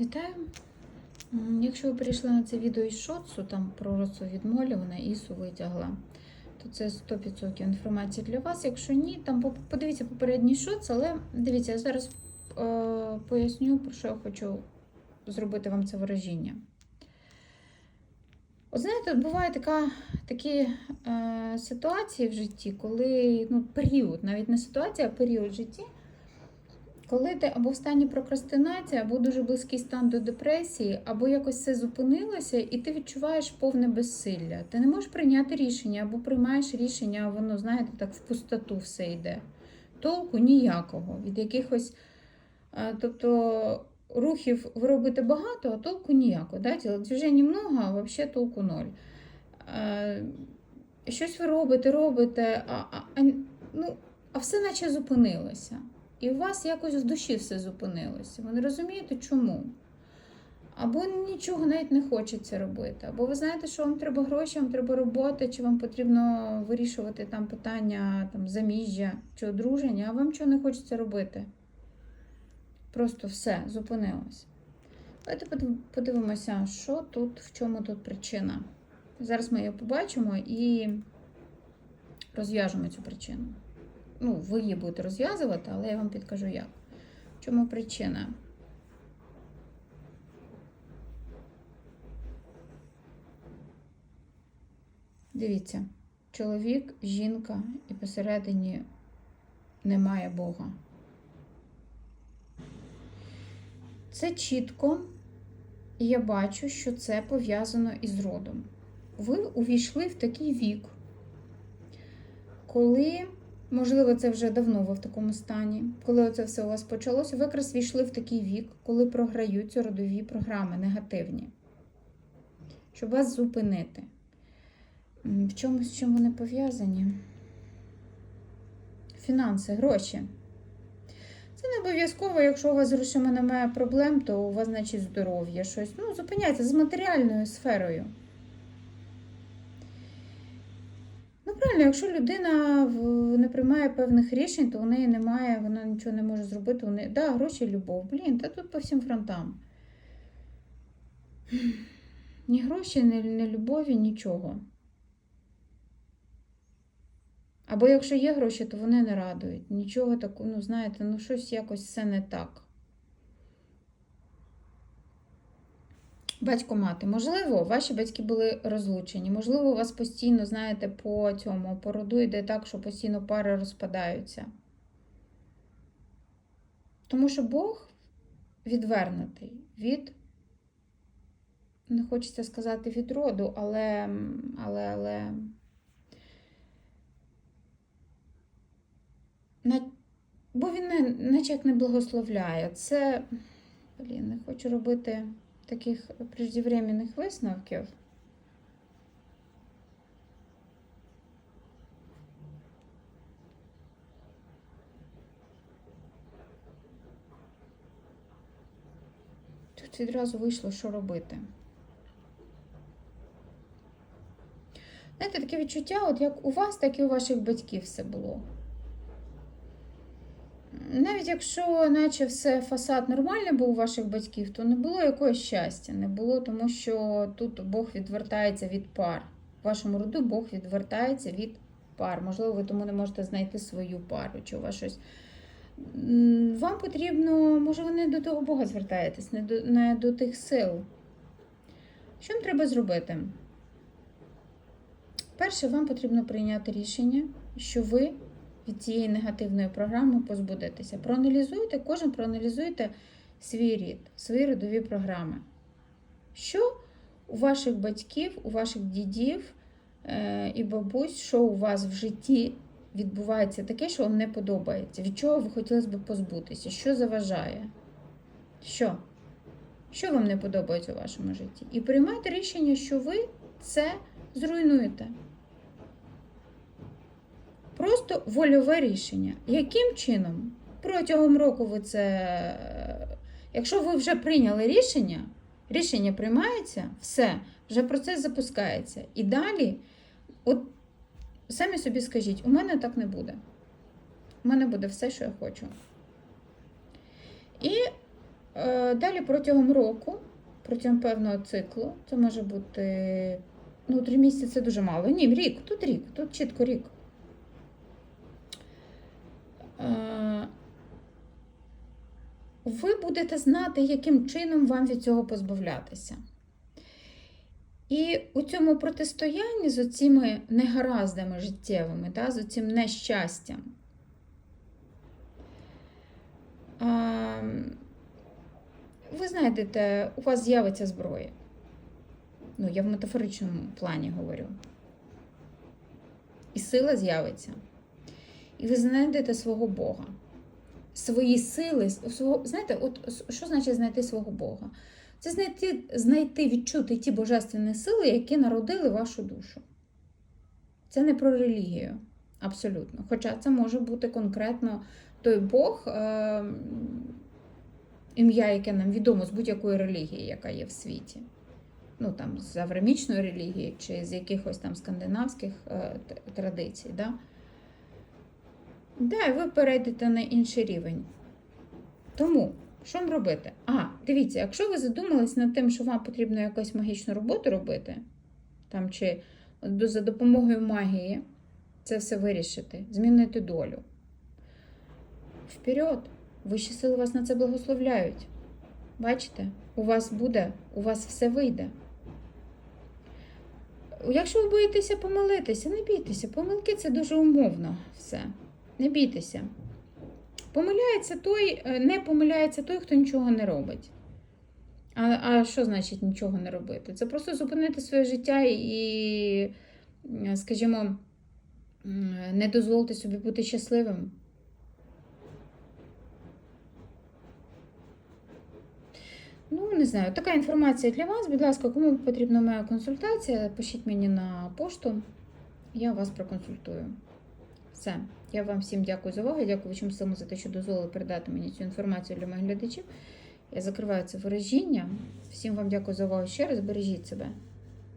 Вітаю! Якщо ви прийшли на це відео із шоцу, там про росу відмолювана, ісу витягла, то це 100% інформації для вас. Якщо ні, там подивіться попередній шоц, але дивіться, я зараз е, поясню, про що я хочу зробити вам це вираження. От знаєте, буває така, такі е, ситуації в житті, коли ну, період, навіть не ситуація, а період в житті, коли ти або в стані прокрастинації, або дуже близький стан до депресії, або якось все зупинилося, і ти відчуваєш повне безсилля. Ти не можеш прийняти рішення, або приймаєш рішення, а воно, знаєте, так в пустоту все йде. Толку ніякого. Від якихось, тобто, рухів ви робите багато, а толку ніякого. Да? Движень много, а взагалі толку ноль. Щось ви робите, робите, а, а, ну, а все наче зупинилося. І у вас якось в душі все зупинилося. Ви не розумієте, чому? Або нічого навіть не хочеться робити. Або ви знаєте, що вам треба гроші, вам треба робота, чи вам потрібно вирішувати там питання там, заміжжя чи одруження, а вам чого не хочеться робити. Просто все, зупинилось. Давайте подивимося, що тут, в чому тут причина. Зараз ми її побачимо і розв'яжемо цю причину. Ну, ви її будете розв'язувати, але я вам підкажу як. В чому причина? Дивіться, чоловік, жінка і посередині немає Бога. Це чітко, і я бачу, що це пов'язано із родом. Ви увійшли в такий вік, коли, можливо, це вже давно ви в такому стані, коли це все у вас почалося, ви якраз війшли в такий вік, коли програються родові програми негативні, щоб вас зупинити. В чому з чим вони пов'язані? Фінанси, гроші. Це не обов'язково, якщо у вас з грошима немає проблем, то у вас, значить, здоров'я щось. Ну, зупиняйте з матеріальною сферою. Ну, правильно, якщо людина не приймає певних рішень, то у неї немає, вона нічого не може зробити. У неї, да, гроші, любов. Блін, та тут по всім фронтам. Ні гроші, ні, ні любові, нічого. Або якщо є гроші, то вони не радують. Нічого такого, ну знаєте, ну щось якось все не так. Батько мати, можливо, ваші батьки були розлучені. Можливо, у вас постійно, знаєте, по цьому по роду йде так, що постійно пари розпадаються. Тому що Бог відвернутий від, не хочеться сказати від роду, але, але, але. Бо він не, наче як не благословляє. Це, блін, не хочу робити таких преждевременних висновків. Тут відразу вийшло, що робити. Знаєте, таке відчуття, от як у вас, так і у ваших батьків все було. Навіть якщо, наче все фасад нормальний був у ваших батьків, то не було якогось щастя. Не було, тому що тут Бог відвертається від пар. В вашому роду Бог відвертається від пар. Можливо, ви тому не можете знайти свою пару, чи у вас щось. Вам потрібно, може, ви не до того Бога звертаєтесь, не до, не до тих сил. Що вам треба зробити? Перше, вам потрібно прийняти рішення, що ви від цієї негативної програми позбудетеся. Проаналізуйте, кожен проаналізуйте свій рід, свої родові програми. Що у ваших батьків, у ваших дідів е, і бабусь, що у вас в житті відбувається таке, що вам не подобається? Від чого ви хотілося б позбутися? Що заважає? Що? Що вам не подобається у вашому житті? І приймайте рішення, що ви це зруйнуєте. Просто вольове рішення. Яким чином? Протягом року ви це. Якщо ви вже прийняли рішення, рішення приймається, все, вже процес запускається. І далі, от самі собі скажіть, у мене так не буде. У мене буде все, що я хочу. І е, далі протягом року, протягом певного циклу, це може бути. Ну, три місяці це дуже мало. Ні, рік, тут рік, тут чітко рік. Е, Ви будете знати, яким чином вам від цього позбавлятися. І у цьому протистоянні з оціми негараздами життєвими, да, з оцим нещастям. А, ви знайдете, у вас з'явиться зброя. Ну, я в метафоричному плані говорю. І сила з'явиться. І ви знайдете свого Бога. Свої сили, свого, знаєте, от що значить знайти свого Бога? Це знайти, знайти, відчути ті божественні сили, які народили вашу душу. Це не про релігію, абсолютно. Хоча це може бути конкретно той Бог, е, ім'я, яке нам відомо з будь-якої релігії, яка є в світі. Ну, там, з аврамічної релігії чи з якихось там скандинавських е, традицій. Да? Да, ви перейдете на інший рівень. Тому, що вам робити? А, дивіться, якщо ви задумались над тим, що вам потрібно якусь магічну роботу робити, там, чи за допомогою магії це все вирішити, змінити долю. Вперед! Вищі сили вас на це благословляють. Бачите, у вас буде, у вас все вийде. Якщо ви боїтеся помилитися, не бійтеся. Помилки це дуже умовно все. Не бійтеся. Помиляється той, е, не помиляється той, хто нічого не робить. А, а що значить нічого не робити? Це просто зупинити своє життя і, е, скажімо, не дозволити собі бути щасливим. Ну, не знаю, така інформація для вас. Будь ласка, кому потрібна моя консультація, пишіть мені на пошту, я вас проконсультую. Все. Я вам всім дякую за увагу. Дякую вашим силам за те, що дозволили передати мені цю інформацію для моїх глядачів. Я закриваю це виражіння. Всім вам дякую за увагу ще раз. Бережіть себе.